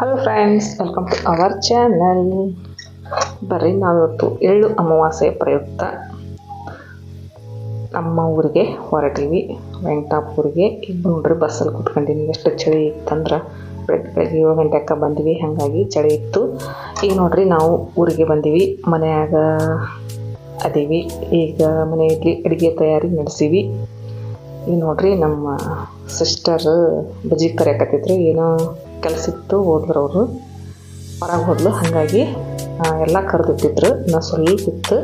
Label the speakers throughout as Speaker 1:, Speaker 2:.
Speaker 1: Hello friends welcome to our channel ಬರ್ರಿ, ನಾವಿವತ್ತು ಎಳ್ಳು ಅಮಾವಾಸ್ಯೆ ಪ್ರಯುಕ್ತ ನಮ್ಮ ಊರಿಗೆ ಹೊರಟೀವಿ. ವೆಂಕಟಾಪುರಿಗೆ. ಈಗ ನೋಡ್ರಿ ಬಸ್ಸಲ್ಲಿ ಕುತ್ಕೊಂಡಿನಿ. ಎಷ್ಟು ಚಳಿ ಇತ್ತಂದ್ರೆ? ಬೆಳಗ್ಗೆ ಬೆಳಗ್ಗೆ ಏಳು ಗಂಟೆಗೆ ಬಂದ್ವಿ. ಹಾಗಾಗಿ ಚಳಿ ಇತ್ತು. ಈಗ ನೋಡ್ರಿ, ನಾವು ಊರಿಗೆ ಬಂದೀವಿ. ಮನೆಯಾಗ ಅದೀವಿ. ಈಗ ಮನೆಯಲ್ಲಿ ಅಡುಗೆ ತಯಾರಿ ನಡೆಸೀವಿ. ಈಗ ನೋಡ್ರಿ, ನಮ್ಮ ಸಿಸ್ಟರ್ ಬಜ್ಜಿ ಕರೆಯಕತ್ತಿದ್ರು. ಏನೋ ಕೆಲಸ ಇತ್ತು ಹೋದ್ರು ಅವರು ಹೊರಗೆ ಹೋದ್ಲು, ಹಾಗಾಗಿ ಎಲ್ಲ ಕರೆದಿಟ್ಟಿದ್ರು. ನಾ ಸ್ವಲ್ಪ ಇತ್ತು.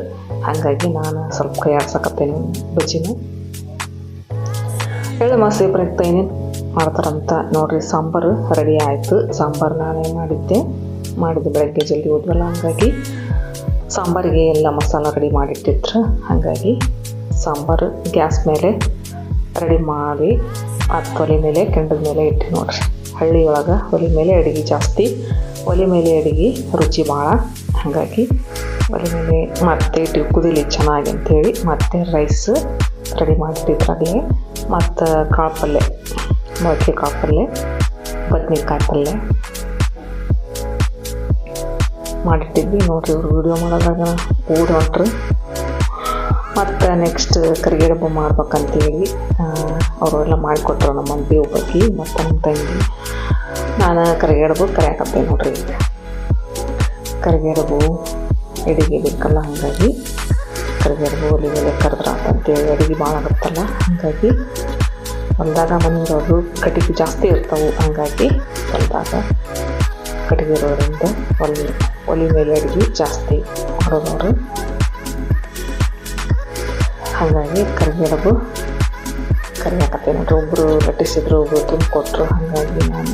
Speaker 1: ಹಾಗಾಗಿ ನಾನು ಸ್ವಲ್ಪ ಕೈ ಆಡ್ಸಕತ್ತೇನೆ ಬಜ್ಜಿನ. ಹೇಳಿ ಮಾಸೆ ಪ್ರಯುಕ್ತ ಏನೇನು ಮಾಡ್ತಾರಂತ ನೋಡ್ರಿ. ಸಾಂಬಾರು ರೆಡಿ ಆಯಿತು. ಸಾಂಬಾರು ನಾನೇ ಮಾಡಿದ್ದೆ. ಮಾಡಿದ್ದೆ ಬೆಳಗ್ಗೆ ಜಲ್ದಿ ಹೋದ್ವಲ್ಲ, ಹಾಗಾಗಿ ಸಾಂಬಾರಿಗೆ ಎಲ್ಲ ಮಸಾಲ ರೆಡಿ ಮಾಡಿಟ್ಟಿದ್ರು. ಹಾಗಾಗಿ ಸಾಂಬಾರು ಗ್ಯಾಸ್ ಮೇಲೆ ರೆಡಿ ಮಾಡಿ, ಅದು ತೊಲೆ ಮೇಲೆ, ಕೆಂಡದ ಮೇಲೆ ಇಟ್ಟು ನೋಡ್ರಿ. ಹಳ್ಳಿ ಒಳಗೆ ಒಲೆ ಮೇಲೆ ಅಡುಗೆ ಜಾಸ್ತಿ, ಒಲೆ ಮೇಲೆ ಅಡುಗೆ ರುಚಿ ಭಾಳ ಹಾಗಾಗಿ ಒಲೆ ಮೇಲೆ ಮತ್ತೆ ಇಟ್ಟು ಕುದಿಲಿ ಚೆನ್ನಾಗಿ ಅಂಥೇಳಿ ಮತ್ತೆ ರೈಸ್ ರೆಡಿ ಮಾಡಿಟ್ಟಿದ್ರಾಗಲೇ ಮತ್ತು ಕಾಳು ಪಲ್ಯ ಮೊಳಕೆ ಕಾಳು ಪಲ್ಯ ಬದ್ನೆಕಾಯಿ ಪಲ್ಯ ಮಾಡಿಟ್ಟಿದ್ವಿ. ನೋಡಿರಿ ಇವ್ರು ವೀಡಿಯೋ ಮಾಡೋದಾಗ ಓಡಿ ಹೊಂಟ್ರು ಮತ್ತು ನೆಕ್ಸ್ಟ್ ಕರಿಗಡಬು ಮಾಡ್ಬೇಕಂತೇಳಿ ಅವರು ಎಲ್ಲ ಮಾಡಿಕೊಟ್ರು ನಮ್ಮ ಮಮ್ಮಿ ಒಬ್ಬಾಕಿ, ಮತ್ತು ನಮ್ಮ ತಂಗಿ. ನಾನು ಕರಿಗಡಬು ಕರೆಯಕತ್ತೆ ನೋಡ್ರಿ ಕರಿಗಡಬು ಅಡುಗೆ ಬೇಕಲ್ಲ, ಹಾಗಾಗಿ ಕರಿಗಡಬು ಒಲೆ ಮೇಲೆ ಕರೆದ್ರ ಅಂತೇಳಿ ಅಡುಗೆ ಭಾಳ ಆಗುತ್ತಲ್ಲ, ಹಾಗಾಗಿ ಹೊಲ್ದಾಗ ಮನೆಯವರು ಕಟ್ಟಿಗೆ ಜಾಸ್ತಿ ಇರ್ತಾವೆ, ಹಾಗಾಗಿ ಹೊಲ್ದಾಗ ಕಟ್ಟಿಗೆ ಇರೋದ್ರಿಂದ ಒಲೆ ಒಲೆ ಮೇಲೆ ಅಡುಗೆ ಜಾಸ್ತಿ ಮಾಡೋದವರು. ಹಾಗಾಗಿ ಕರಿಗಡಬು ಕರಿಯಾಕತ್ತೆ ನೋಡ್ರಿ ಒಬ್ಬರು ಲಟ್ಟಿಸಿದ್ರು ಒಬ್ಬರು ತುಂಬ ಕೊಟ್ಟರು ಹಾಗಾಗಿ ನಾನು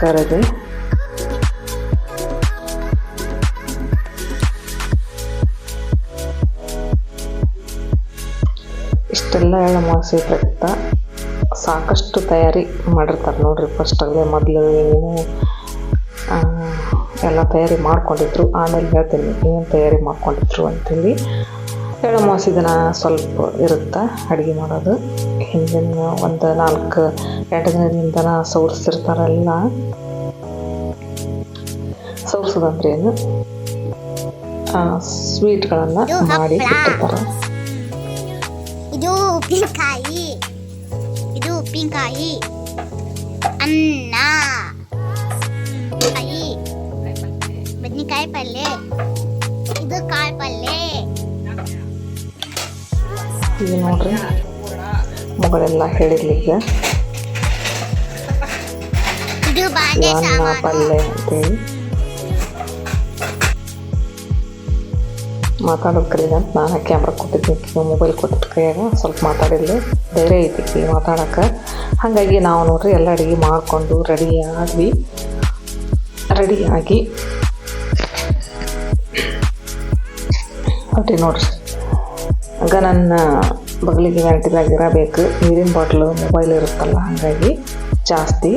Speaker 1: ಕರೆದೆ. ಇಷ್ಟೆಲ್ಲ ಎಳ್ಳಮಾವಾಸ್ಯೆ ಪ್ರಯುಕ್ತ ಸಾಕಷ್ಟು ತಯಾರಿ ಮಾಡಿರ್ತಾರೆ ನೋಡ್ರಿ. ಫಸ್ಟಲ್ಲೇ ಮೊದಲು ಏನು ಎಲ್ಲ ತಯಾರಿ ಮಾಡ್ಕೊಂಡಿದ್ರು. ಆಮೇಲೆ ಹೇಳ್ತೀನಿ ಏನು ತಯಾರಿ ಮಾಡ್ಕೊಂಡಿದ್ರು ಅಂತೇಳಿ. ಎಳ್ಳಮಾವಾಸ್ಯೆ ದಿನ ಸ್ವಲ್ಪ ಇರುತ್ತೆ ಅಡುಗೆ ಮಾಡೋದು. ಹಿಂದಿನ ಒಂದು ನಾಲ್ಕು ಎಂಟು ದಿನದಿಂದನ ಸವರ್ಸಿರ್ತಾರಲ್ಲ ಸವರ್ಸೋದಂದ್ರೆ ಏನು? ಸ್ವೀಟ್ಗಳನ್ನು ಮಾಡಿ ಇಟ್ಟಿರ್ತಾರೆ.
Speaker 2: ಇದು ಉಪ್ಪಿನಕಾಯಿ. ಇದು ಉಪ್ಪಿನಕಾಯಿ. ಅನ್ನ. ಪಲ್ಯ ಇದು ಪಲ್ಯ
Speaker 1: ಈಗ ನೋಡ್ರಿ ಮಗಳೆಲ್ಲ ಹೇಳಿರ್ಲಿಕ್ಕೆ.
Speaker 2: ಇದು ಬಾಂಡೆ
Speaker 1: ಅನ್ನ
Speaker 2: ಸಾಮಾನು.
Speaker 1: ಪಲ್ಯ ಅಂತೇಳಿ. ಮಾತಾಡೋಕ್ರಿ ಅಂತ ನಾನು ಕ್ಯಾಮ್ರಾ ಕೊಟ್ಟಿದ್ದೆ ಮೊಬೈಲ್ ಕೊಟ್ಟಿದ್ದ ಕೈಯಾಗ ಸ್ವಲ್ಪ ಮಾತಾಡಿಲ್ಲ ಧೈರ್ಯ ಐತಿ ಮಾತಾಡೋಕೆ ಹಾಗಾಗಿ ನಾವು ನೋಡ್ರಿ ಎಲ್ಲ ಅಡುಗೆ ಮಾಡಿಕೊಂಡು ರೆಡಿ ಆದ್ವಿ ರೆಡಿಯಾಗಿ ಹೊಟ್ಟಿ ನೋಡ್ರಿ. ಆಗ ನನ್ನ ಬಗಲಿಗೆ ವ್ಯಾನಿಟಿದಾಗ ಇರಬೇಕು ನೀರಿನ ಬಾಟ್ಲು ಮೊಬೈಲ್ ಇರುತ್ತಲ್ಲ, ಹಾಗಾಗಿ ಜಾಸ್ತಿ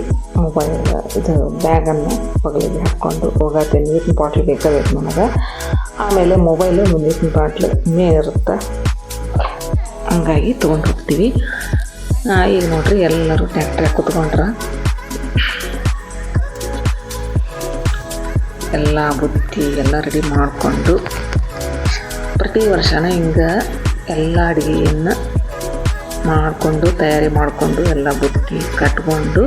Speaker 1: ಮೊಬೈಲ್ ಇದು ಬ್ಯಾಗನ್ನು ಬಗಲಿಗೆ ಹಾಕ್ಕೊಂಡು ಹೋಗತ್ತೆ. ನೀರಿನ ಬಾಟ್ಲ್ ಬೇಕೇ ಬೇಕು ನನಗೆ. ಆಮೇಲೆ ಮೊಬೈಲು ನೀರಿನ ಬಾಟ್ಲು ಇರುತ್ತೆ. ಹಂಗಾಗಿ ತೊಗೊಂಡು ಹೋಗ್ತೀವಿ. ಈಗ ನೋಡ್ರಿ ಎಲ್ಲರೂ ಟ್ಯಾಕ್ಟ್ರಿ ಕುತ್ಕೊಂಡ್ರ. ಎಲ್ಲ ಬುತ್ತಿ ಎಲ್ಲ ರೆಡಿ ಮಾಡಿಕೊಂಡು ಪ್ರತಿ ವರ್ಷನ ಹಿಂಗೆ ಎಲ್ಲ ಅಡುಗೆಯನ್ನು ಮಾಡಿಕೊಂಡು, ತಯಾರಿ ಮಾಡಿಕೊಂಡು, ಎಲ್ಲ ಬುತ್ತಿ ಕಟ್ಕೊಂಡು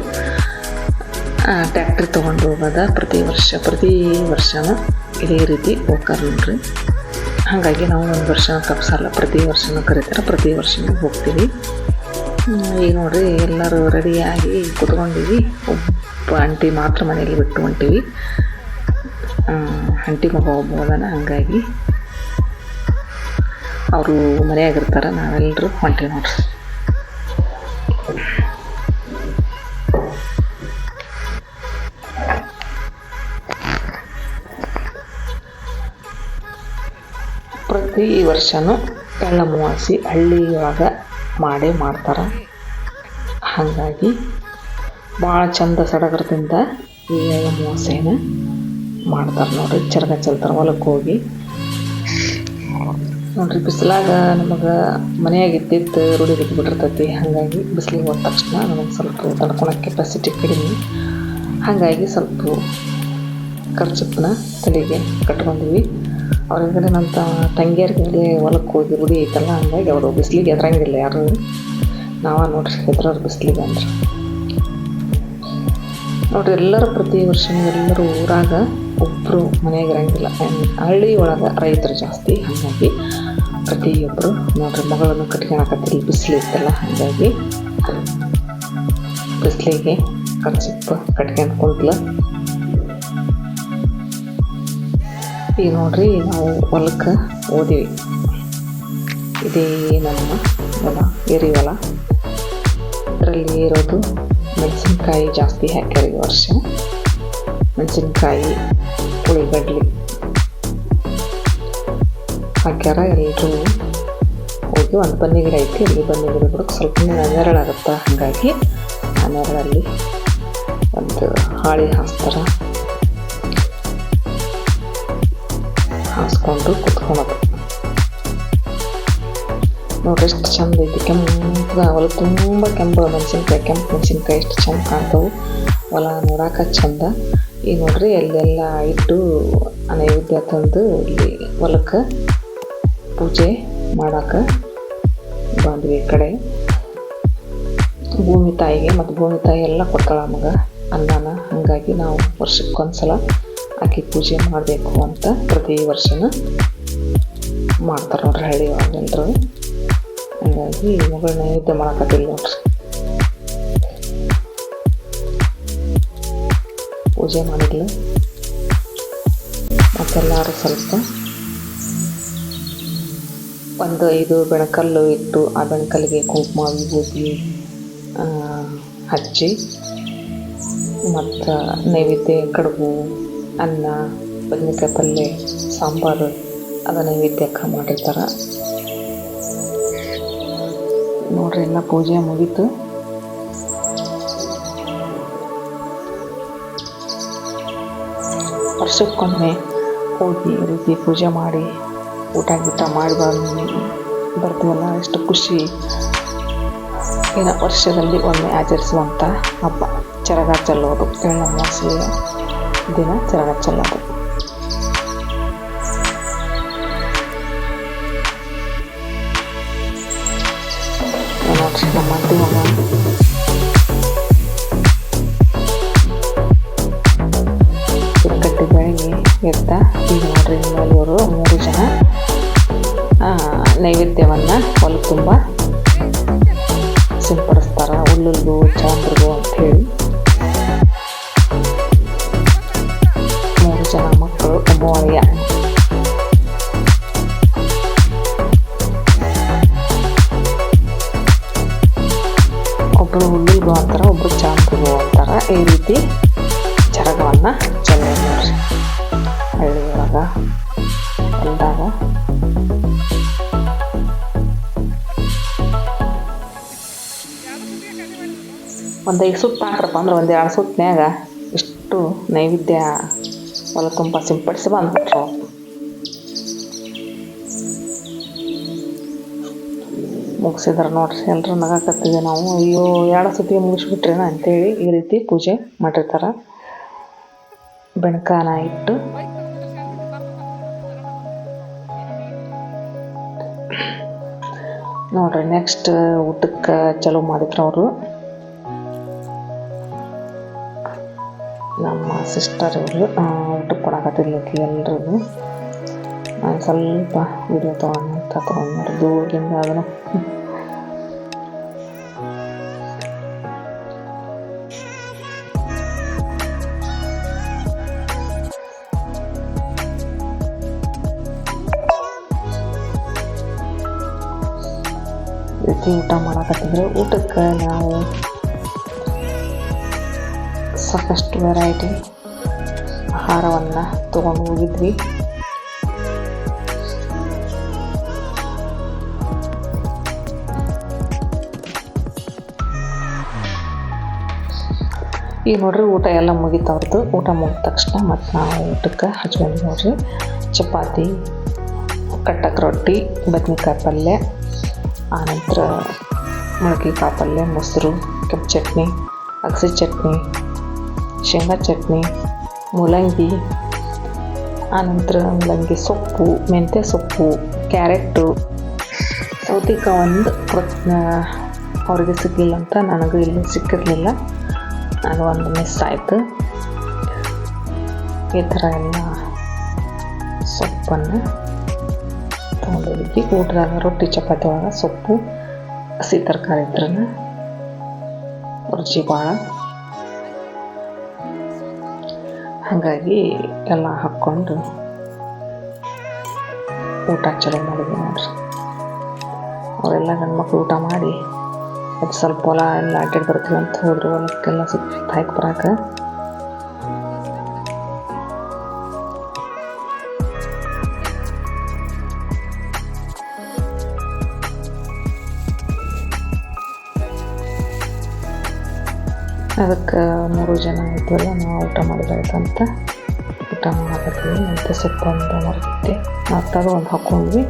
Speaker 1: ಟ್ಯಾಕ್ಟ್ರಿ ತೊಗೊಂಡು ಹೋಗೋದ ಪ್ರತಿ ವರ್ಷ. ಪ್ರತಿ ವರ್ಷನೂ ಇದೇ ರೀತಿ ಹೋಗ್ತಾರೆ ನೋಡ್ರಿ. ಹಾಗಾಗಿ ನಾವು ಒಂದು ವರ್ಷ ತಪ್ಪಿಸಲ್ಲ ಪ್ರತಿ ವರ್ಷನೂ ಕರೀತಾರೆ, ಪ್ರತಿ ವರ್ಷನೂ ಹೋಗ್ತೀವಿ. ಈಗ ನೋಡ್ರಿ ಎಲ್ಲರೂ ರೆಡಿಯಾಗಿ ಕುತ್ಕೊಂಡಿವಿ. ಒಬ್ಬ ಅಂಟಿ ಮಾತ್ರ ಮನೇಲಿ ಬಿಟ್ಟು ಹೊಂಟೀವಿ. ಆಂಟಿ ಮಗ ಒಬ್ಬ ಹಂಗಾಗಿ ಅವರು ಮನೆಯಾಗಿರ್ತಾರೆ ನಾವೆಲ್ಲರೂ ಹೊಂಟೀವಿ ನೋಡ್ರಿ. ಪ್ರತಿ ವರ್ಷನೂ ಎಳ್ಳಮಾವಾಸ್ಯೆ ಹಳ್ಳಿಯೊಳಗೆ ಮಾಡೇ ಮಾಡ್ತಾರೆ. ಹಾಗಾಗಿ ಭಾಳ ಚಂದ ಸಡಗರದಿಂದ ಈ ಎಳ್ಳಮಾವಾಸ್ಯೆನ ಮಾಡ್ತಾರೆ ನೋಡ್ರಿ. ಚರಗ ಚೆಲ್ತಾರೆ ಹೊಲಕ್ಕೆ ಹೋಗಿ. ನೋಡ್ರಿ, ಬಿಸಿಲಾಗ ನಮಗೆ ಮನೆಯಾಗ ಇದ್ದಿದ್ದು ರೂಢಿ ಬಿಟ್ಟಿರ್ತೈತಿ ಹಾಗಾಗಿ ಬಿಸಿಲಿಗೆ ಹೋದ ತಕ್ಷಣ ನಮಗೆ ಸ್ವಲ್ಪ ತಡ್ಕೊಳಕ್ಕೆ ಕೆಪಾಸಿಟಿ ಕಡಿಮೆ. ಹಾಗಾಗಿ ಸ್ವಲ್ಪ ಖರ್ಚಪ್ಪನ ತಲೆಗೆ ಕಟ್ಕೊಂಡಿವಿ. ಅವ್ರ ನಮ್ಮ ತಂಗಿಯರಿಗೆ ಹೊಲಕ್ಕೆ ಹೋಗಿ ರೂಢಿ ಐತಲ್ಲ, ಹಂಗಾಗಿ ಅವರು ಬಿಸಿಲಿಗೆ ಎದ್ರಂಗಿಲ್ಲ ಯಾರು. ನಾವ ನೋಡ್ರಿ ಹೆದ್ರವ್ರು ಬಿಸಿಲಿಗೆ ಅಂದ್ರೆ. ನೋಡ್ರಿ, ಎಲ್ಲರೂ ಪ್ರತಿ ವರ್ಷ ಎಲ್ಲರೂ ಊರಾಗ ಒಬ್ಬರು ಮನೆಗೆ ಇರಂಗಿಲ್ಲ ಹಳ್ಳಿ ಒಳಗೆ ರೈತರು ಜಾಸ್ತಿ. ಹಾಗಾಗಿ ಪ್ರತಿಯೊಬ್ಬರು ನೋಡ್ರಿ ಮಗಳನ್ನು ಕಟ್ಕೊಳಕತ್ತಿಲ್ಲ ಬಿಸಿಲು ಇತ್ತಲ್ಲ, ಹಾಗಾಗಿ ಬಿಸಿಲಿಗೆ ಕರ್ಚಿಪ್ಪ ಕಟ್ಕೊಂಡು ಕುಂತ್ಲ ಈಗ ನೋಡ್ರಿ ನಾವು ಹೊಲಕ್ಕೆ ಓದಿವಿ ಇದೇ ನಮ್ಮ ಹೊಲ ಏರಿ ಹೊಲ. ಇದರಲ್ಲಿ ಇರೋದು ಮೆಣಸಿನ್ಕಾಯಿ ಜಾಸ್ತಿ ಹಾಕ್ಯಾರ ಈ ವರ್ಷ. ಮೆಣಸಿನ್ಕಾಯಿ ಉಳ್ಳಿಗಡ್ಲಿ ಹಾಕ್ಯಾರ ಎಲ್ಲರೂ ಹೋಗಿ ಒಂದು ಬನ್ನಿ ಗಿಡ ಐತಿ ಇಲ್ಲಿ ಬನ್ನಿ ಗಿಡ ಬಿಡಕ್ಕೆ ಸ್ವಲ್ಪ ನೆರಳಾಗುತ್ತೆ ಹಾಗಾಗಿ ಆ ನೆರಳಲ್ಲಿ ಒಂದು ಹಾಳಿ ಹಾಸ್ತಾರ ಹಾಸ್ಕೊಂಡು ಕುತ್ಕೊಳೋದು ನೋಡ್ರಿ ಎಷ್ಟು ಚಂದ ಐತಿ ಕೆಂಪು ಹೊಲ ತುಂಬ ಕೆಂಪು ಮೆಣಸಿನ್ಕಾಯಿ ಕೆಂಪು ಮೆಣಸಿನ್ಕಾಯಿ ಎಷ್ಟು ಚಂದ ಕಾಣ್ತಾವು ಹೊಲ ನೋಡಾಕ ಚಂದ ಈಗ ನೋಡ್ರಿ ಅಲ್ಲೆಲ್ಲ ಇಟ್ಟು ನೈವೇದ್ಯ ತಂದು ಇಲ್ಲಿ ಹೊಲಕ್ಕೆ ಪೂಜೆ ಮಾಡಾಕ ಬಂದ್ವಿ ಈ ಕಡೆ. ಭೂಮಿ ತಾಯಿಗೆ ಮತ್ತು ಭೂಮಿ ತಾಯಿ ಎಲ್ಲ ಕೊಡ್ತಾಳೆ ನಮಗೆ ಅನ್ನನ. ಹಾಗಾಗಿ ನಾವು ವರ್ಷಕ್ಕೊಂದ್ಸಲ ಆಕೆ ಪೂಜೆ ಮಾಡಬೇಕು ಅಂತ ಪ್ರತಿ ವರ್ಷನ ಮಾಡ್ತಾರೆ ನೋಡ್ರಿ ಹಳ್ಳಿ ಒಳಗೆಲ್ಲರೂ ಹಂಗಾಗಿ ಮಗಳು ನೈವೇದ್ಯ ಮಾಡಕತ್ತಿಲ್ಲ ನೋಡ್ರಿ. ಪೂಜೆ ಮಾಡಿದ್ಲು. ಮತ್ತೆಲ್ಲರೂ ಸ್ವಲ್ಪ ಒಂದು ಐದು ಬೆಣಕಲ್ಲು ಇಟ್ಟು ಆ ಬೆಣಕಲ್ಲಿಗೆ ಕುಂಕುಮ, ವಿಭೂತಿ ಹಚ್ಚಿ ಮತ್ತು ನೈವೇದ್ಯ, ಕಡುಬು, ಅನ್ನ, ಬದನೆಕಾಯಿ ಪಲ್ಯ ಸಾಂಬಾರು ಅದ ನೈವೇದ್ಯಕ್ಕೆ ಮಾಡಿರ್ತಾರೆ. ನೋಡ್ರಿ ಎಲ್ಲ ಪೂಜೆ ಮುಗೀತು. ವರ್ಷಕ್ಕೊಮ್ಮೆ ಹೋಗಿ ರೀತಿ ಪೂಜೆ ಮಾಡಿ ಊಟ ಗೀಟ ಮಾಡಿ ಬರ್ತೀವಲ್ಲ, ಎಷ್ಟು ಖುಷಿ. ಏನೋ ವರ್ಷದಲ್ಲಿ ಒಮ್ಮೆ ಆಚರಿಸುವಂಥ ಹಬ್ಬ ಚರಗ ಚೆಲ್ಲೋದು ಎಳ್ಳಮಾವಾಸ್ಯೆಯ ದಿನ ಚರಗ ಚೆಲ್ಲೋದು ನಮ್ಮ ಅತ್ತೆ ಒಂದು ಐದು ಸುತ್ತು ಹಾಕ್ರಪ್ಪ ಅಂದ್ರೆ ಒಂದು ಎರಡು ಸುತ್ತಿನ್ಯಾಗ ಇಷ್ಟು ನೈವೇದ್ಯ ಹೊಲ ತುಂಬ ಸಿಂಪಡಿಸಿ ಬಂದ್ಬಿಟ್ರು ಮುಗಿಸಿದ್ರೆ ನೋಡ್ರಿ ಎಲ್ಲರೂ ನಗಾಕತ್ತಿದ್ದೆ ನಾವು. ಅಯ್ಯೋ, ಎರಡು ಸತಿ ಮುಗಿಸ್ಬಿಟ್ರೇನ ಅಂತೇಳಿ ಈ ರೀತಿ ಪೂಜೆ ಮಾಡಿರ್ತಾರೆ. ಬೆಣಕಾನ ಇಟ್ಟು. ನೋಡ್ರಿ ನೆಕ್ಸ್ಟ್ ಊಟಕ್ಕೆ ಚಲೋ ಮಾಡಿದ್ರು ಅವರು. ನಮ್ಮ ಸಿಸ್ಟರ್ ಇವರು ಊಟಕ್ಕೆ ಕೊಡಕತ್ತಿದ್ಲಕ್ಕೆ ಎಲ್ರಿಗೂ ನಾನು ಸ್ವಲ್ಪ ವಿಡಿಯೋ ತೊಗೊಂಡು ತೊಗೊಂಡು ದೂರದಿಂದ ಅದನ್ನು ರೀತಿ ಊಟ ಮಾಡಕತ್ತಿದ್ರು ಊಟಕ್ಕೆ ನಾವು ಸಾಕಷ್ಟು ವೆರೈಟಿ ಆಹಾರವನ್ನು ತೊಗೊಂಡು ಹೋಗಿದ್ವಿ. ಈಗ ನೋಡ್ರಿ ಊಟ ಎಲ್ಲ ಮುಗಿತವ್ರದ್ದು ಊಟ ಮುಗಿದ ತಕ್ಷಣ ಮತ್ತು ನಾವು ಊಟಕ್ಕೆ ಹಚ್ಕೊಂಡು ನೋಡ್ರಿ. ಚಪಾತಿ ಕಟ್ಟಕ್ಕೆ ರೊಟ್ಟಿ, ಬದ್ನೆಕಾಯಿ ಪಲ್ಯ ಆನಂತರ ಮೊಳಕೆಕಾಳು ಪಲ್ಯ, ಮೊಸರು, ಕೆಂಪು ಚಟ್ನಿ, ಅಗಸೆ ಚಟ್ನಿ ಶೇಂಗಾ ಚಟ್ನಿ, ಮೂಲಂಗಿ ಆನಂತರ ಮೂಲಂಗಿ ಸೊಪ್ಪು, ಮೆಂತ್ಯ ಸೊಪ್ಪು, ಕ್ಯಾರೆಟು, ಸೌತೆಕಾಯಿ ಒಂದು ಅವ್ರಿಗೆ ಸಿಗಲಿಲ್ಲ ಅಂತ ನನಗೂ ಇಲ್ಲಿ ಸಿಕ್ಕಿರಲಿಲ್ಲ. ಅದು ಒಂದು ಮಿಸ್ ಆಯಿತು. ಈ ಥರ ಎಲ್ಲ ಸೊಪ್ಪನ್ನು ತೊಗೊಂಡೋಗಿದ್ವಿ. ಊಟದಾಗ ರೊಟ್ಟಿ, ಚಪಾತಿ ಒಳಗೆ ಸೊಪ್ಪು, ಹಸಿ ತರಕಾರಿ ಇದ್ರನ್ನ ರುಚಿ ಭಾಳ. ಹಾಗಾಗಿ ಎಲ್ಲ ಹಾಕ್ಕೊಂಡು ಊಟ ಚಲೋ ಮಾಡಿದ್ವಿ ನೋಡ್ರಿ. ಅವರೆಲ್ಲ ಗಂಡು ಮಕ್ಳು ಊಟ ಮಾಡಿ, ಅದು ಸ್ವಲ್ಪ ಹೊಲ ಎಲ್ಲ ಅಡ್ಡಾಡಿ ಬರ್ತೀವಿ ಅಂತ ಹೋದ್ರು ಹೊಲಕ್ಕೆಲ್ಲ ಸುತ್ತ ಹಾಕಿ ಬರಾಕ ಅದಕ್ಕೆ ಮೂರು ಜನ ಇದ್ವಲ್ಲ, ನಾವು ಊಟ ಮಾಡಬೇಕಂತ ಊಟ ಮಾಡಕತ್ತೀವಿ ಅಂತ ಮರತ್ತೆ ಮತ್ತು ಅದು ಒಂದು ಹಾಕ್ಕೊಂಡ್ವಿ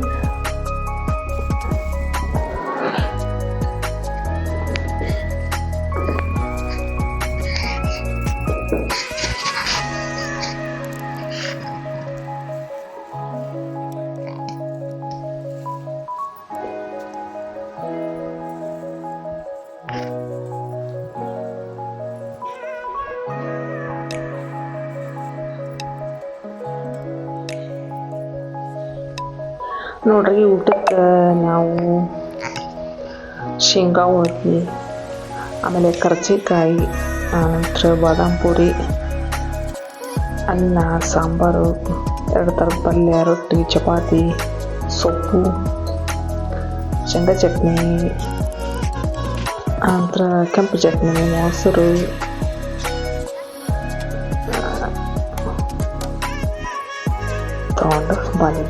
Speaker 1: ನೋಡ್ರಿ ಊಟಕ್ಕೆ ನಾವು ಶೇಂಗಾ ಹೋಳ್ಗೆ, ಆಮೇಲೆ ಕರ್ಜಿಕಾಯಿ ಆನಂತರ ಬಾದಾಮ್ ಪೂರಿ, ಅನ್ನ, ಸಾಂಬಾರು, ಎರಡು ಥರದ ಪಲ್ಯ, ರೊಟ್ಟಿ, ಚಪಾತಿ, ಸೊಪ್ಪು, ಶೇಂಗಾ ಚಟ್ನಿ ಆನಂತರ ಕೆಂಪು ಚಟ್ನಿ, ಮೊಸರು.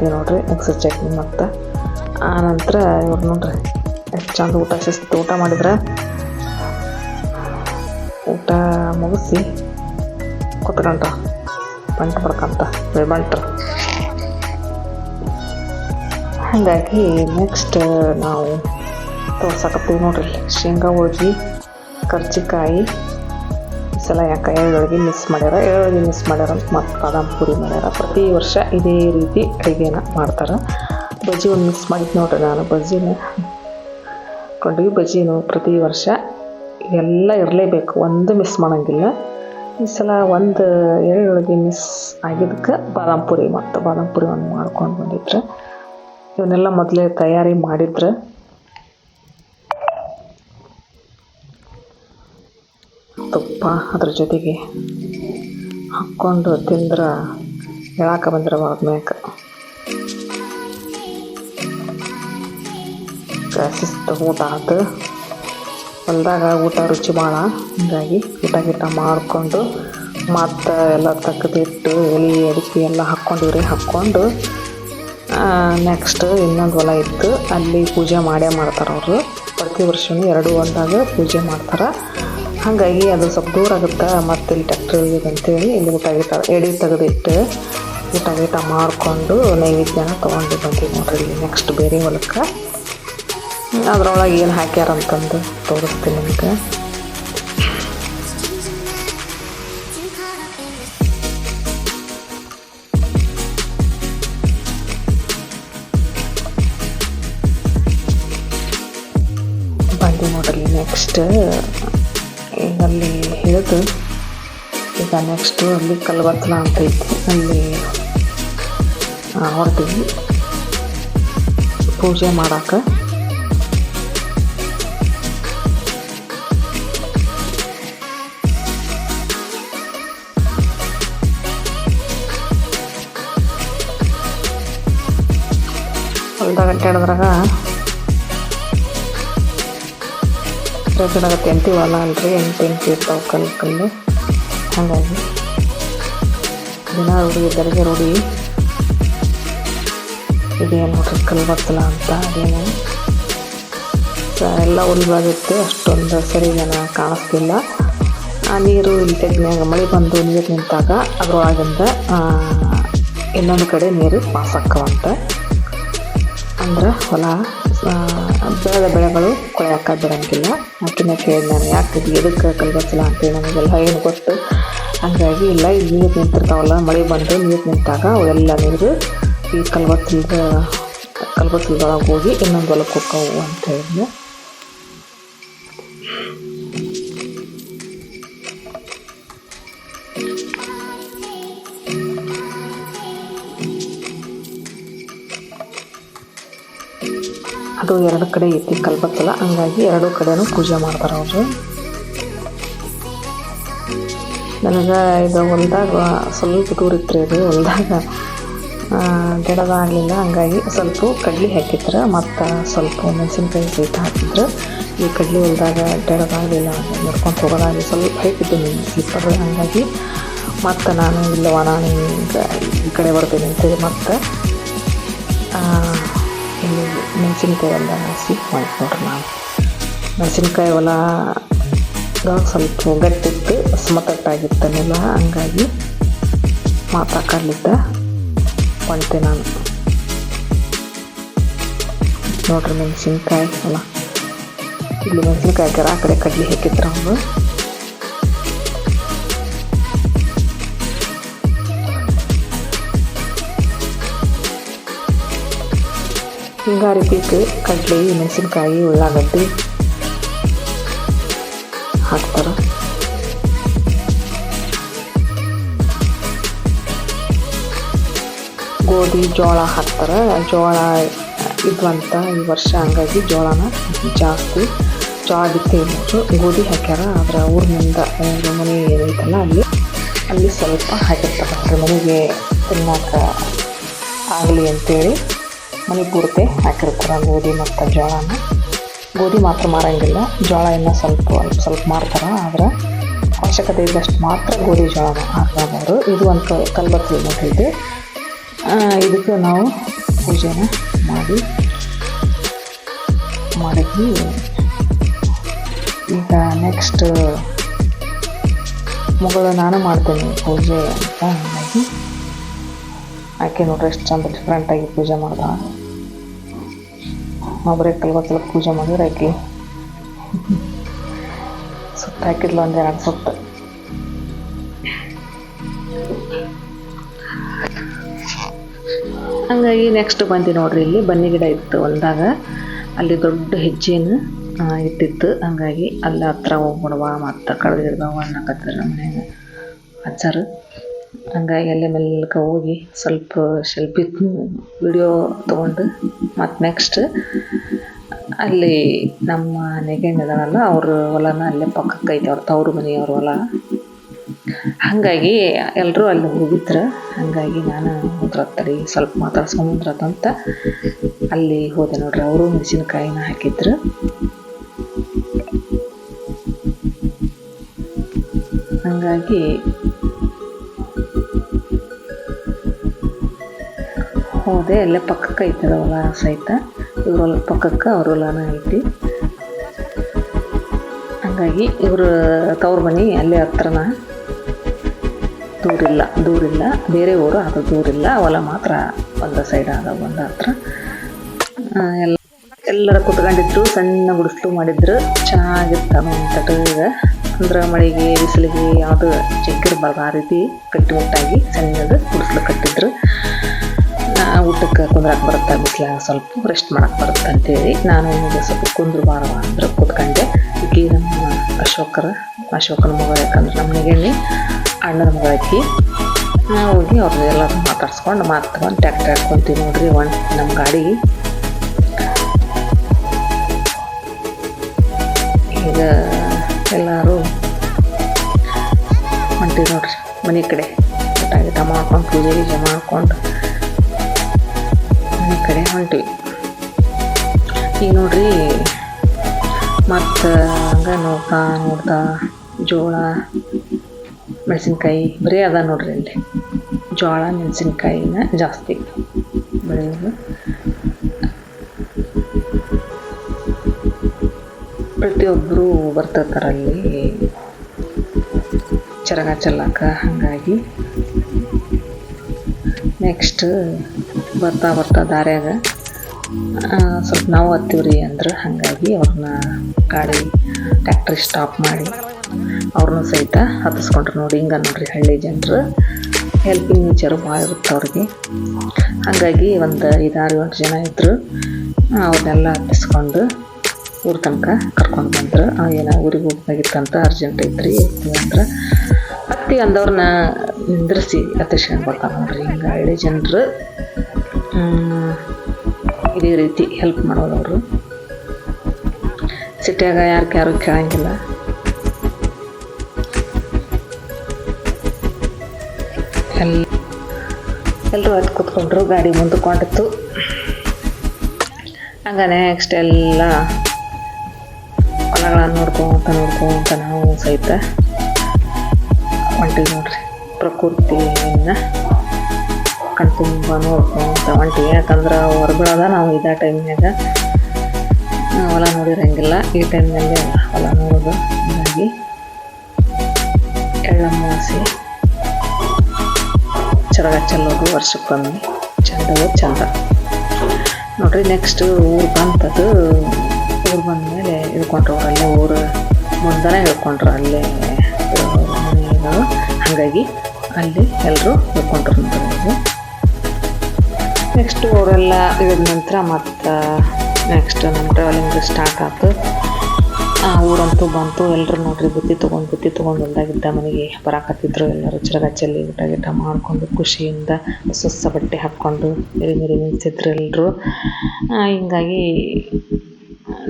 Speaker 1: ಬಂದಿದ್ದೆ ನೋಡ್ರಿ ಮಿಕ್ಸರ್ ಚಟ್ನಿ ಮತ್ತು. ಆನಂತರ ಇವ್ರು ನೋಡ್ರಿ, ಎಷ್ಟು ಚಂದ ಊಟ ಶಿಸ್ತು ಊಟ ಮಾಡಿದ್ರೆ. ಊಟ ಮುಗಿಸಿ ಕೂತ್ಕೊಂಡ್ರ, ಬಂಟು ಬರ್ಕಂತ ಬಂಟ್ರ. ಹಾಗಾಗಿ ನೆಕ್ಸ್ಟ್ ನಾವು ತೋರ್ಸಕತ್ತೀವಿ ನೋಡ್ರಿ, ಶೇಂಗಾ ಹೋಳ್ಗೆ ಕರ್ಜಿಕಾಯಿ ಸಲ ಯಾಕೆ ಏಳೊಳಗೆ ಮಿಸ್ ಮಾಡ್ಯಾರ? ಏಳೊಳಗೆ ಮಿಸ್ ಮಾಡ್ಯಾರ ಅಂತ ಮತ್ತು ಬಾದಾಮ್ ಪೂರಿ ಮಾಡ್ಯಾರ. ಪ್ರತಿ ವರ್ಷ ಇದೇ ರೀತಿ ಅಡುಗೆನ ಮಾಡ್ತಾರೆ. ಬಜ್ಜಿ ಒಂದು ಮಿಸ್ ಮಾಡಿದ್ದು ನೋಡ್ರಿ ನಾನು. ಬಜ್ಜಿನ ಕೊಂಡ್ವಿ. ಬಜ್ಜಿನೂ ಪ್ರತಿ ವರ್ಷ ಎಲ್ಲ ಇರಲೇಬೇಕು. ಒಂದು ಮಿಸ್ ಮಾಡೋಂಗಿಲ್ಲ. ಈ ಸಲ ಒಂದು ಎಳ್ಳಿಗೆ ಮಿಸ್ ಆಗಿದ್ದಕ್ಕೆ ಬಾದಾಮ್ ಪೂರಿ ಮತ್ತು ಬಾದಾಮ್ ಪೂರಿ ಒಂದು ಮಾಡ್ಕೊಂಡು ಬಂದಿದ್ರೆ. ಇವನ್ನೆಲ್ಲ ಮೊದಲೇ ತಯಾರಿ ಮಾಡಿದ್ರೆ. ತುಪ್ಪ ಅದ್ರ ಜೊತೆಗೆ ಹಾಕ್ಕೊಂಡು ತಿಂದ್ರೆ ಹೇಳಕ್ಕೆ ಬಂದ್ರೆ ಮ್ಯಾಕ ಶಿಸ್ತು ಊಟ ಆತು. ಹೊಲ್ದಾಗ ಊಟ ರುಚಿ ಭಾಳ. ಹೀಗಾಗಿ ಊಟ ಗೀಟ ಮಾಡಿಕೊಂಡು ಮತ್ತು ಎಲ್ಲ ತೆಗೆದಿಟ್ಟು ಎಲ್ಲಿ ಅಡಿಕೆ ಎಲ್ಲ ಹಾಕ್ಕೊಂಡಿವ್ರಿ. ಹಾಕ್ಕೊಂಡು ನೆಕ್ಸ್ಟ್ ಇನ್ನೊಂದು ಹೊಲ ಇತ್ತು. ಅಲ್ಲಿ ಪೂಜೆ ಮಾಡೇ ಮಾಡ್ತಾರೆ ಅವರು. ಪ್ರತಿ ವರ್ಷವೂ ಎರಡು ಒಂದಾಗ ಪೂಜೆ ಮಾಡ್ತಾರೆ. ಹಾಗಾಗಿ ಅದು ಸ್ವಲ್ಪ ದೂರ ಆಗುತ್ತೆ. ಮತ್ತು ಇಲ್ಲಿ ಟ್ಯಾಕ್ಟ್ರಿ ಅಂತೇಳಿ ಇಲ್ಲಿ ಊಟ ಗೀಟ ಎಡಿ ತೆಗೆದಿಟ್ಟು ಊಟ ಗೀಟ ಮಾಡಿಕೊಂಡು ನೈವೇದ್ಯನ ತೊಗೊಂಡು ಬಂದೀವಿ ನೋಡ್ರಿ ನೆಕ್ಸ್ಟ್ ಬೇರೆ ಹೊಲಕ್ಕೆ. ಅದರೊಳಗೆ ಏನು ಹಾಕ್ಯಾರ ಅಂತಂದು ತೋರಿಸ್ತೀನಿ ನಿಮ್ಗೆ. ನೋಡ್ರಿ ನೆಕ್ಸ್ಟ್ ಅಲ್ಲಿ ಹಿಡಿದು ಈಗ ನೆಕ್ಸ್ಟು ಅಲ್ಲಿ ಕಲ್ಬತ್ಲ ಅಂತ ಐತಿ. ಅಲ್ಲಿ ಹೊಡ್ತೀವಿ ಪೂಜೆ ಮಾಡಕ್ಕೆ ಹೊಲ್ದಾಗ ಅಡ್ಡಾಡಿದ್ರಾಗ ರಗಡಾಗತ್ತೆ ಎಂಟಿ ಹೊಲ ಅಲ್ರಿ, ಎಂಟು ಎಂಟು ಇರ್ತಾವೆ ಕಲ್ಲು ಕಲ್ಲು ಹಾಗಾಗಿ ದಿನ ರೂಢಿ ಇದ್ದರಿಗೆ ರೂಢಿ. ಇದೇನು ನೋಡ್ರಿ ಕಲ್ಲು ಬರ್ತಲ್ಲ ಅಂತ, ಅದೇನು? ಎಲ್ಲ ಉಲ್ಬಾಗುತ್ತೆ ಅಷ್ಟೊಂದು ಸರಿ ಜನ ಕಾಣಿಸ್ತಿಲ್ಲ. ಆ ನೀರು ಇಲ್ಲಿ ತೆಗ್ನ್ಯಾಗ ಮಳೆ ಬಂದು ನೀರು ನಿಂತಾಗ ಅದರೊಳಗಿಂದ ಇನ್ನೊಂದು ಕಡೆ ನೀರು ಪಾಸ್ ಆಕ್ಕವಂತ ಅಂದ್ರೆ ಹೊಲ ಆ, ಬೆಳೆದ ಬೆಳೆಗಳು ಕೊಳೆಯಾಕ ಬಿಡಂಗಿಲ್ಲ ಆಕಿನ ಕೇಳಿ ನಾನು ಯಾಕೆ ಎದಕ್ಕೆ ಕಲ್ಗಚ್ಚಲ್ಲ ಅಂತೇಳಿ ನಮಗೆಲ್ಲ ಏನು ಗೊತ್ತು. ಹಂಗಾಗಿ ಇಲ್ಲ ಇಲ್ಲಿ ನೀರು ನಿಂತಿರ್ತಾವಲ್ಲ ಮಳೆ ಬಂದು ನೀರು ನಿಂತಾಗ ಅವೆಲ್ಲ ನೀರು ಈ ಕಲ್ವತ್ತಿಲ್ದ ಕಲ್ವತ್ತಿಲ್ದೊಳಗೆ ಹೋಗಿ ಇನ್ನೊಂದು ಹೊಲಕ್ಕೆ ಹೋಕ್ಕವು ಅಂತ ಹೇಳಿದ್ನೆ. ಅದು ಎರಡು ಕಡೆ ಐತಿ ಕಲ್ಪತ್ತಲ್ಲ ಹಂಗಾಗಿ ಎರಡು ಕಡೆನೂ ಪೂಜೆ ಮಾಡ್ತಾರೆ ಅವರು. ನನಗೆ ಇದು ಹೊಲ್ದಾಗ ಸ್ವಲ್ಪ ದೂರ ಇತ್ತು ರೀ ಅದು, ಹೊಲ್ದಾಗ ಗಿಡದಾಗಲಿಲ್ಲ ಹಂಗಾಗಿ ಸ್ವಲ್ಪ ಕಡ್ಲಿ ಹಾಕಿದ್ರು ಮತ್ತು ಸ್ವಲ್ಪ ಮೆಣಸಿನ್ಕಾಯಿ ಸಹಿತ ಹಾಕಿದ್ರು ಈ ಕಡ್ಲಿ ಹೊಲ್ದಾಗ ಗಿಡದಾಗಲಿಲ್ಲ ನೋಡ್ಕೊಂಡು ಹೋಗೋದಾಗಲಿ ಸ್ವಲ್ಪ ಹಾಕಿದ್ದು ಸ್ಲಿಪ್ಪರ್ ಹಂಗಾಗಿ ಮತ್ತು ನಾನು ಇಲ್ಲವ, ನಾನು ಈ ಕಡೆ ಬರ್ತೀನಿ ಅಂತೇಳಿ ಮತ್ತು ಮೆಣಸಿನ್ಕಾಯಿ ಎಲ್ಲ ಹಾಸಿ ಮಾಡಿ ನಾವು. ಮೆಣಸಿನ್ಕಾಯಿ ಹೊಲ ಸ್ವಲ್ಪ ಗಟ್ಟಿತ್ತು ಸಮತಟ್ಟಾಗಿತ್ತನೆಲ್ಲ ಹಂಗಾಗಿ ಮಾತಾಡ್ಲಿದ್ದ ಹೊಂಟೆ ನಾನು. ನೋಡ್ರಿ ಮೆಣಸಿನ್ಕಾಯಿ ಹೊಲ ಇಲ್ಲಿ ಮೆಣಸಿನ್ಕಾಯಿ ಆ ಕಡೆ ಕಡ್ಲಿ ಹಾಕಿದ್ರ ಅವರು. ಹಿಂಗಾರಿ ಪೀಕ್ ಕಡ್ಲಿ, ಮೆಣಸಿನ್ಕಾಯಿ, ಉಳ್ಳಾಗಡ್ಡಿ ಹಾಕ್ತಾರೆ. ಗೋಧಿ, ಜೋಳ ಹಾಕ್ತಾರೆ. ಜೋಳ ಇದ್ವಂತ ಈ ವರ್ಷ ಹಂಗಾಗಿ ಜೋಳನ ಜಾಸ್ತಿ ಜೋಳ ಬಿತ್ತಿದ್ರು ಗೋಧಿ ಹಾಕ್ಯಾರ ಆದ್ರೆ ಊರಿನಿಂದ ಮನೆ ಏನೈತಲ್ಲ ಅಲ್ಲಿ ಅಲ್ಲಿ ಸ್ವಲ್ಪ ಹಾಕಿರ್ತಾರೆ. ಮನೆಗೆ ತಿನ್ನಕ ಆಗಲಿ ಅಂತೇಳಿ. ಮನೆ ಪೂರ್ತಿ ಹಾಕಿರ್ತಾರೆ ಗೋಧಿ ಮತ್ತು ಜೋಳನ. ಗೋಧಿ ಮಾತ್ರ ಮಾರಂಗಿಲ್ಲ. ಜೋಳ ಇನ್ನೂ ಸ್ವಲ್ಪ ಅಲ್ಪ ಸ್ವಲ್ಪ ಮಾರ್ತಾರೆ. ಆದ್ರೆ ಅವಶ್ಯಕತೆ ಇದ್ದಷ್ಟು ಮಾತ್ರ ಗೋಧಿ ಜೋಳನ ಹಾಕ್ಬೋದು ಇದು ಒಂದು ಕಲ್ಬತ್ತಿ ನೋಡಿದ್ದೆ ಇದಕ್ಕೆ ನಾವು ಪೂಜೆನ ಮಾಡಿ, ಮಾಡಿದ್ವಿ. ಈಗ ನೆಕ್ಸ್ಟ್ ಮಗಳು ನಾನು ಮಾಡ್ತೇನೆ ಪೂಜೆ ಅಂತ. ಹಂಗಾಗಿ ಆಕೆ ನೋಡ್ರಿ ಎಷ್ಟು ಚಂದ ಡಿಫ್ರೆಂಟಾಗಿ ಪೂಜೆ ಮಾಡ್ದ. ಒಬ್ಬರೇ ಕಲ್ವತ್ತಲ ಪೂಜೆ ಮಾಡಿದ್ರೆ ಆಕೆ ಸುತ್ತ ಹಾಕಿದ್ಲು ಒಂದು ಎರಡು ಸುತ್ತ. ಹಂಗಾಗಿ ನೆಕ್ಸ್ಟ್ ಬಂದು ನೋಡ್ರಿ ಇಲ್ಲಿ, ಬನ್ನಿ ಗಿಡ ಇತ್ತು ಹೊಲ್ದಾಗ. ಅಲ್ಲಿ ದೊಡ್ಡ ಹೆಜ್ಜೆನ ಇಟ್ಟಿತ್ತು. ಹಂಗಾಗಿ ಅಲ್ಲಿ ಹತ್ರ ಹೋಗ್ಬಿಡುವ ಮತ್ತು ಕಳೆದಿರ್ತಾವ ನಮ್ಮ ಮನ್ಯಾಗ. ಅಜ್ಜಾರು ಹಂಗಾಗಿ ಅಲ್ಲೇ ಮೆಲ್ಲಕ ಹೋಗಿ ಸ್ವಲ್ಪ ಸೆಲ್ಫಿ ವಿಡಿಯೋ ತೊಗೊಂಡು. ಮತ್ತು ನೆಕ್ಸ್ಟ್ ಅಲ್ಲಿ ನಮ್ಮ ನೆಗೆಣ್ಣಿದಾರಲ್ಲ ಅವ್ರ ಹೊಲನ ಅಲ್ಲೇ ಪಕ್ಕಕ್ಕೆ ಐತೆ, ಅವ್ರ ತವ್ರ ಮನೆಯವ್ರ ಹೊಲ. ಹಾಗಾಗಿ ಎಲ್ಲರೂ ಅಲ್ಲಿ ಹೋಗಿದ್ರು. ಹಾಗಾಗಿ ನಾನು ಹೋದ್ರತ್ತಡಿ ಸ್ವಲ್ಪ ಮಾತಾಡ್ಸ್ಕೊಂಬಂದ್ರತ್ತಂತ ಅಲ್ಲಿ ಹೋದೆ ನೋಡ್ರಿ. ಅವರು ಮೆಣಸಿನ್ಕಾಯಿನ ಹಾಕಿದ್ರು. ಹಾಗಾಗಿ ಹೋದೆ, ಅಲ್ಲೇ ಪಕ್ಕಕ್ಕೆ ಐತದ ಹೊಲ ಸಹಿತ. ಇವ್ರ ಹೊಲ ಪಕ್ಕಕ್ಕೆ, ಅವ್ರ ಹೊಲನ ಐತಿ. ಹಂಗಾಗಿ ಇವರು ತವ್ರ ಮನೆ ಅಲ್ಲೇ ಹತ್ರನ. ದೂರಿಲ್ಲ ದೂರಿಲ್ಲ. ಬೇರೆ ಊರು, ಅದು ದೂರಿಲ್ಲ. ಹೊಲ ಮಾತ್ರ ಒಂದು ಸೈಡ್ ಆದ, ಒಂದು ಹತ್ರ. ಎಲ್ಲ ಎಲ್ಲರ ಕುತ್ಕೊಂಡಿದ್ರು, ಸಣ್ಣ ಗುಡಿಸ್ಲು ಮಾಡಿದ್ರು. ಚೆನ್ನಾಗಿತ್ತು ತಟಗ ಅಂದ್ರೆ ಮಳೆಗೆ, ಬಿಸಿಲಿಗೆ ಯಾವುದು ಜಗ್ಗಿರ್ಬಾರ್ದು ಆ ರೀತಿ ಕಟ್ಟುಮುಟ್ಟಾಗಿ ಸಣ್ಣದು ಗುಡಿಸ್ಲು ಕಟ್ಟಿದ್ರು. ಕುಂದ್ರಕ್ಕೆ ಬರುತ್ತೆ ಬಿಸಿಲ ಸ್ವಲ್ಪ ರೆಸ್ಟ್ ಮಾಡಕ್ಕೆ ಬರುತ್ತೆ ಅಂತೇಳಿ ನಾನು ಸ್ವಲ್ಪ ಕುಂದ್ರು ಬಾರವ ಅಂದ್ರೆ ಕೂತ್ಕೊಂಡೆ. ಈಗ ನಮ್ಮ ಅಶೋಕರ, ಅಶೋಕನ ಮಗಳು ಯಾಕಂದ್ರೆ ನಮ್ಮ ನೆಗೆಣ್ಣಿ, ಅಣ್ಣನ ಮಗಳಾಕಿ ನಾವು ಹೋಗಿ ಅವ್ರನ್ನ ಎಲ್ಲರೂ ಮಾತಾಡ್ಸ್ಕೊಂಡು ಮತ್ತೆ ಒಂದು ಟ್ಯಾಕ್ಟರ್ ಹಾಕ್ಕೊಂತೀವಿ ನೋಡ್ರಿ, ಒಂದು ನಮ್ಮ ಗಾಡಿ. ಈಗ ಎಲ್ಲರೂ ಹೊಂಟಿವಿ ನೋಡ್ರಿ ಮನೆ ಕಡೆ. ಊಟ ಗೀಟ ಮಾಡ್ಕೊಂಡು ಪೂಜೆ ಗೀಜೆ ಮಾಡ್ಕೊಂಡು ಮನೆ ಕಡೆ ಹೊಂಟಿವಿ. ಈಗ ನೋಡ್ರಿ, ಮತ್ತು ಹಂಗೆ ನೋಡ್ತಾ ನೋಡ್ತಾ ಜೋಳ, ಮೆಣಸಿನ್ಕಾಯಿ ಬರೀ ಅದ ನೋಡ್ರಿ ಅಲ್ಲಿ. ಜೋಳ, ಮೆಣಸಿನ್ಕಾಯಿನ ಜಾಸ್ತಿ. ಬೆಳೆಯೋದು ಪ್ರತಿಯೊಬ್ಬರು ಬರ್ತಿರ್ತಾರಲ್ಲಿ ಚರಗ ಚೆಲ್ಲಾಕ ಹಾಗಾಗಿ. ನೆಕ್ಸ್ಟ್ ಬರ್ತಾ ಬರ್ತಾ ದಾರ್ಯಾಗ ಸ್ವಲ್ಪ ನಾವು ಹತ್ತೀವ್ರಿ ಅಂದ್ರೆ ಹಾಗಾಗಿ ಅವ್ರನ್ನ ಗಾಡಿ ಟ್ಯಾಕ್ಟ್ರಿ ಸ್ಟಾಪ್ ಮಾಡಿ ಅವ್ರನ್ನೂ ಸಹಿತ ಹತ್ತಿಸ್ಕೊಂಡ್ರು ನೋಡಿ. ಹಿಂಗೆ ನೋಡ್ರಿ ಹಳ್ಳಿ ಜನರು ಹೆಲ್ಪಿಂಗ್ ನೇಚರು ಭಾಳ ಇರುತ್ತೆ ಅವ್ರಿಗೆ. ಹಾಗಾಗಿ ಒಂದು ಐದಾರು ಎಂಟು ಜನ ಇದ್ದರು ಅವ್ರನ್ನೆಲ್ಲ ಹತ್ತಿಸ್ಕೊಂಡು ಊರ ತನಕ ಕರ್ಕೊಂಡು ಬಂದರು. ಏನೋ ಊರಿಗೆ ಹೋಗ್ಬೇಕಾಗಿತ್ತಂತ ಅರ್ಜೆಂಟ್ ಐತ್ರಿ ಅಂದ್ರೆ. ಹತ್ತಿ ಅಂದವ್ರನ್ನ ನಿಂದ್ರಿಸಿ ಹತ್ತಿಸ್ಕೊಂಡು ಬರ್ತಾರೆ ನೋಡ್ರಿ. ಹಿಂಗೆ ಹಳ್ಳಿ ಜನರು ಇದೇ ರೀತಿ ಹೆಲ್ಪ್ ಮಾಡೋದು ಅವರು ಸಿಟಿಯಾಗ ಯಾರು ಯಾರು ಕೇಳಂಗಿಲ್ಲ. ಎಲ್ ಎಲ್ಲರೂ ಹತ್ತು ಕೂತ್ಕೊಂಡ್ರು, ಗಾಡಿ ಮುಂದಕ್ಕೊಂಡಿತ್ತು ಹಂಗ ನೆಕ್ಸ್ಟ್ ಎಲ್ಲ ಹೊಲಗಳನ್ನು ನೋಡ್ಕೊಂತ ನೋಡ್ಕೊಂತ ನಾವು ಸಹಿತ ಹೊಂಟಿವಿ ನೋಡ್ರಿ. ಪ್ರಕೃತಿಯನ್ನು ಕಣ್ತುಂಬ ನೋಡ್ಕೊಂಡು ತಗೊಂಡು ಯಾಕಂದ್ರೆ ಹೊರಬೀಳೋದ ನಾವು ಇದೇ ಟೈಮ್ನಾಗ ಹೊಲ ನೋಡಿರಂಗಿಲ್ಲ. ಈ ಟೈಮ್ನಲ್ಲಿ ಹೊಲ ನೋಡೋದು. ಹಾಗಾಗಿ ಎಳ್ಳಮಾಸಿ ಚರಗ ಚೆಲ್ಲೋದು ವರ್ಷಕ್ಕೊಮ್ಮೆ. ಚಂದವೇ ಚಂದ. ನೋಡ್ರಿ ನೆಕ್ಸ್ಟ್ ಊರು ಬಂತದು. ಊರು ಬಂದಮೇಲೆ ಇಳ್ಕೊಂಡ್ರು ಅಲ್ಲೇ ಊರು. ಮುಂದಾನೆ ಇಳ್ಕೊಂಡ್ರು ಅಲ್ಲೇ ಹಾಗಾಗಿ ಅಲ್ಲಿ ಎಲ್ಲರೂ ಇಳ್ಕೊಂಡ್ರು ನೋಡ್ರಿ ನೆಕ್ಸ್ಟ್ ಅವರೆಲ್ಲ ಇಳಿದ ನಂತರ ಮತ್ತು ನೆಕ್ಸ್ಟ್ ನಮ್ಮ ಟ್ರಾವೆಲಿಂಗ್ ಸ್ಟಾರ್ಟ್ ಆಯ್ತು ಆ ಊರಂತೂ ಬಂತು. ಎಲ್ಲರೂ ನೋಡ್ರಿ, ಬುತ್ತಿ ತೊಗೊಂಡು ಬುತ್ತಿ ತೊಗೊಂಡು ಬಂದಾಗಿದ್ದ ಮನೆಗೆ ಬರಾಕತ್ತಿದ್ರು. ಎಲ್ಲರೂ ಚರಗ ಚೆಲ್ಲಿ ಊಟ ಗಿಟ ಮಾಡಿಕೊಂಡು ಖುಷಿಯಿಂದ ಹೊಸ ಬಟ್ಟೆ ಹಾಕ್ಕೊಂಡು ಮೇರಿ ಮೇರಿ ನಿಂತಿದ್ರು ಎಲ್ಲರೂ ಹಿಂಗಾಗಿ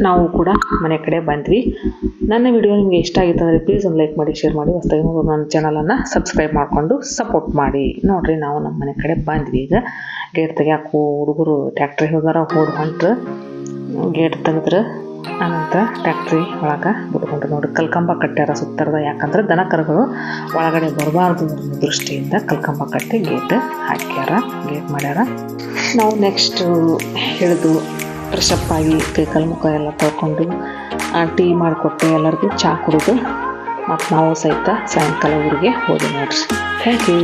Speaker 1: ನಾವು ಕೂಡ ಮನೆ ಕಡೆ ಬಂದ್ವಿ. ನನ್ನ ವಿಡಿಯೋ ನಿಮಗೆ ಇಷ್ಟ ಆಗಿತ್ತು ಅಂದರೆ ಪ್ಲೀಸ್ ಒಂದು ಲೈಕ್ ಮಾಡಿ ಶೇರ್ ಮಾಡಿ. ಹೊಸ್ದಾಗಿ ನನ್ನ ಚಾನಲನ್ನು ಸಬ್ಸ್ಕ್ರೈಬ್ ಮಾಡಿಕೊಂಡು ಸಪೋರ್ಟ್ ಮಾಡಿ. ನೋಡಿರಿ ನಾವು ನಮ್ಮ ಮನೆ ಕಡೆ ಬಂದ್ವಿ ಈಗ. ಗೇಟ್ ತೆಗಿಯಾಕು ಹುಡುಗರು ಟ್ಯಾಕ್ಟ್ರಿ ಹೋಗಾರ ಹೋಡ್ ಹೊಂಟ್ರು. ಗೇಟ್ ತೆಗೆದ್ರೆ. ಆನಂತರ ಟ್ಯಾಕ್ಟ್ರಿ ಒಳಗೆ ಬಿಟ್ಕೊಂಡ್ರು ನೋಡಿ ಕಲ್ಕಂಬ ಕಟ್ಟ್ಯಾರ ಸುತ್ತರದ. ಯಾಕಂದ್ರೆ ದನ ಕರುಗಳು ಒಳಗಡೆ ಬರಬಾರ್ದು ದೃಷ್ಟಿಯಿಂದ ಕಲ್ಕಂಬ ಕಟ್ಟಿ ಗೇಟ್ ಹಾಕ್ಯಾರ, ಗೇಟ್ ಮಾಡ್ಯಾರ. ನಾವು ನೆಕ್ಸ್ಟ್ ಹಿಡಿದು ಫ್ರೆಶಪ್ ಆಗಿ ಕೈಕಾಲು ಮುಖ ಎಲ್ಲ ತೊಳ್ಕೊಂಡು ಟೀ ಮಾಡಿಕೊಟ್ಟು ಎಲ್ಲರಿಗೂ ಚಹಾ ಕುಡಿದು, ಮತ್ತು ನಾವು ಸಹಿತ ಸಾಯಂಕಾಲ ಊರಿಗೆ ಹೋದೆ ನೋಡ್ರಿ. Thank you